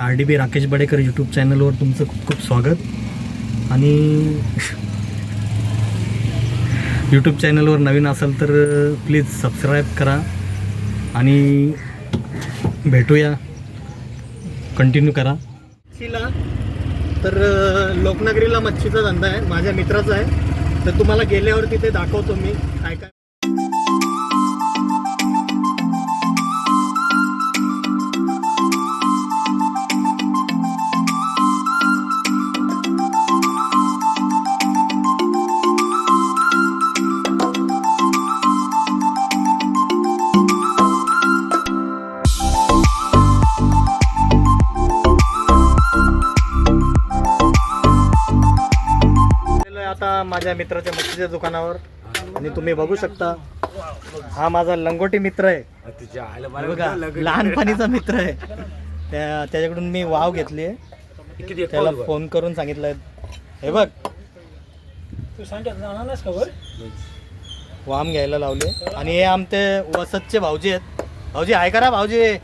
R D B Rakesh Badekar YouTube चॅनलवर तुमचं खूप खूप स्वागत. आणि यूट्यूब चॅनलवर नवीन असाल तर प्लीज सबस्क्राईब करा. आणि भेटूया. कंटिन्यू करा. मच्छीला तर लोकनगरीला मच्छीचा धंदा आहे. माझ्या मित्राचा आहे. तर तुम्हाला गेल्यावर तिथे दाखवतो मी. काय काय आता माझ्या मित्राच्या मच्छीच्या दुकानावर. आणि तुम्ही बघू शकता हा माझा लंगोटी मित्र आहे. हे बघा लहानपणीचा मित्र आहे. त्या त्याच्याकडून मी वाव घेतली त्याला फोन करून सांगितलंय. हे बघ. वाम घ्यायला लावले. आणि हे आमचे वसतचे भाऊजी आहेत. भाऊजी आहे करा भाऊजी.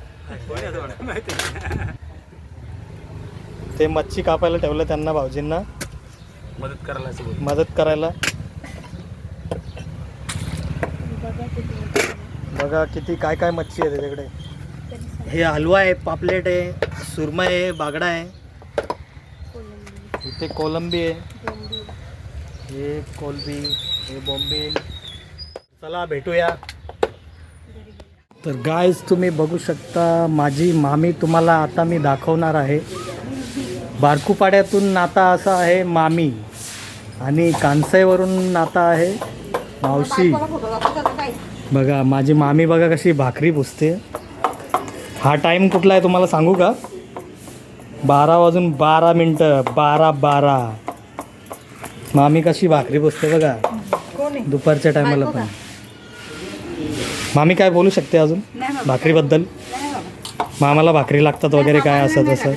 ते मच्छी कापायला ठेवलं त्यांना भाऊजींना. मदत करायला असं मदत करायला? बघा किती काय काय मच्छी आहे त्याच्याकडे. हे हलवा आहे पापलेट आहे सुरमा आहे बागडा आहे. इथे कोलंबी आहे. हे कोलबी हे बॉम्बिल चला भेटूया. तर गायज तुम्ही बघू शकता माझी मामी तुम्हाला आता मी दाखवणार आहे. बारकुपाड्यातून नाता असा आहे मामी. आणि कांसाईवरून नाता आहे मावशी. बघा माझी मामी बघा कशी भाकरी पुसते. हा टाईम कुठला आहे तुम्हाला सांगू का? बारा वाजून बारा मिनटं बारा बारा. मामी कशी भाकरी पुसते बघा. दुपारच्या टायमाला पण. मामी काय बोलू शकते अजून? भाकरीबद्दल? मामाला भाकरी लागतात वगैरे काय असं तसं?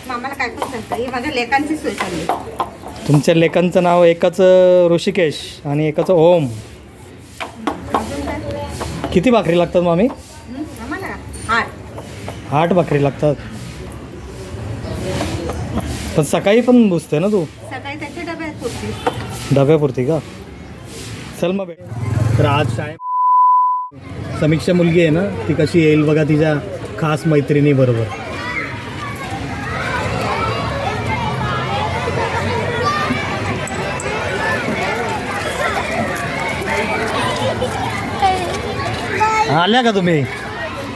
तुमच्या लेखनचं नाव एकाचं ऋषिकेश आणि एकाचं ओम. किती भाकरी लागतात मामी? आठ भाकरी लागतात. पण सकाळी पण बुजते ना तू? डब्यापुरती का? चल मग भेट तर आज शाळे समीक्षा मुलगी आहे ना ती कशी येईल बघा तिच्या खास मैत्रिणी बरोबर. आल्या का तुम्ही?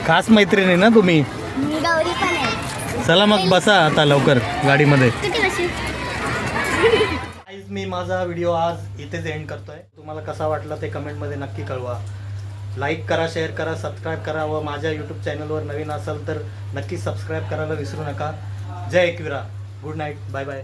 खास मैत्रिणी ना तुम्ही? मी गौरी पण आहे. चला मग बसा आता लवकर गाडीमध्ये. मी माझा व्हिडिओ आज इथेच एंड करतोय. तुम्हाला कसा वाटला ते कमेंटमध्ये नक्की कळवा. लाईक करा शेअर करा सबस्क्राईब करा व माझ्या यूट्यूब चॅनलवर नवीन असाल तर नक्की सबस्क्राईब करायला विसरू नका. जय Ekvira. Good night bye bye